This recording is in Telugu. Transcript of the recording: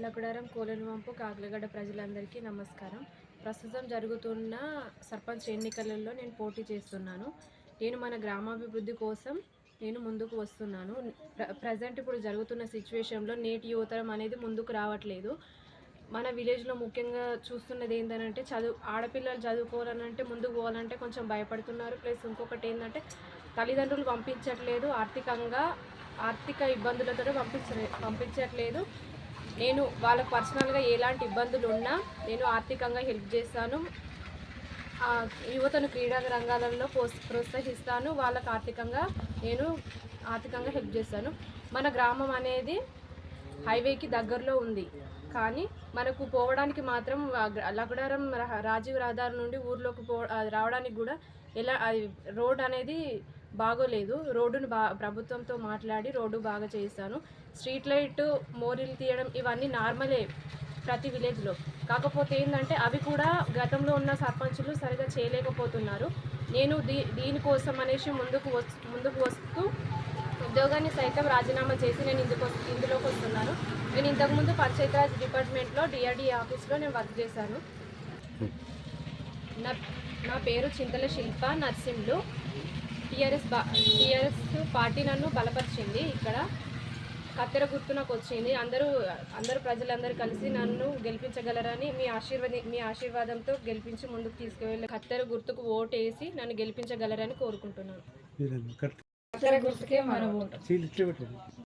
లకుడారం కోలనువంపు కాకులగడ్డ ప్రజలందరికీ నమస్కారం. ప్రస్తుతం జరుగుతున్న సర్పంచ్ ఎన్నికలలో నేను పోటీ చేస్తున్నాను. నేను మన గ్రామాభివృద్ధి కోసం నేను ముందుకు వస్తున్నాను. ప్రజెంట్ ఇప్పుడు జరుగుతున్న సిచ్యువేషన్లో నేటి యువతరం అనేది ముందుకు రావట్లేదు. మన విలేజ్లో ముఖ్యంగా చూస్తున్నది ఏంటంటే చదువు ఆడపిల్లలు చదువుకోవాలంటే ముందుకు పోవాలంటే కొంచెం భయపడుతున్నారు. ప్లస్ ఇంకొకటి ఏంటంటే తల్లిదండ్రులు పంపించట్లేదు ఆర్థికంగా ఆర్థిక ఇబ్బందులతో పంపించ పంపించట్లేదు. నేను వాళ్ళకు పర్సనల్గా ఎలాంటి ఇబ్బందులు ఉన్నా నేను ఆర్థికంగా హెల్ప్ చేస్తాను. యువతను క్రీడా రంగాలలో ప్రోత్సహిస్తాను. వాళ్ళకు ఆర్థికంగా నేను ఆర్థికంగా హెల్ప్ చేస్తాను. మన గ్రామం అనేది హైవేకి దగ్గరలో ఉంది. కానీ మనకు పోవడానికి మాత్రం లగడారం రాజీవ్ రహదారి నుండి ఊర్లోకి పో రావడానికి కూడా ఎలా అది రోడ్ అనేది బాగోలేదు. రోడ్డును బా ప్రభుత్వంతో మాట్లాడి రోడ్డు బాగా చేయిస్తాను. స్ట్రీట్ లైట్ మోరీలు తీయడం ఇవన్నీ నార్మలే ప్రతి విలేజ్లో. కాకపోతే ఏంటంటే అవి కూడా గతంలో ఉన్న సర్పంచులు సరిగా చేయలేకపోతున్నారు. నేను దీ దీనికోసం అనేసి ముందుకు వస్ ముందుకు వస్తూ ఉద్యోగాన్ని సైతం రాజీనామా చేసి నేను ఇందుకు ఇందులోకి వస్తున్నాను నేను ఇంతకుముందు పంచాయతీరాజ్ డిపార్ట్మెంట్లో డిఆర్డీ ఆఫీస్లో నేను వర్క్ చేశాను. నా నా పేరు చింతల శిల్ప నర్సింహులు టీఆర్ఎస్ బా టీఆర్ఎస్ పార్టీ నన్ను బలపరిచింది. ఇక్కడ కత్తెర గుర్తు నాకు వచ్చింది. అందరూ అందరూ ప్రజలందరూ కలిసి నన్ను గెలిపించగలరని మీ ఆశీర్వాద మీ ఆశీర్వాదంతో గెలిపించి ముందుకు తీసుకువెళ్ళి కత్తెర గుర్తుకు ఓటేసి నన్ను గెలిపించగలరని కోరుకుంటున్నాను. కత్తెర గుర్తుకే మన ఓటు.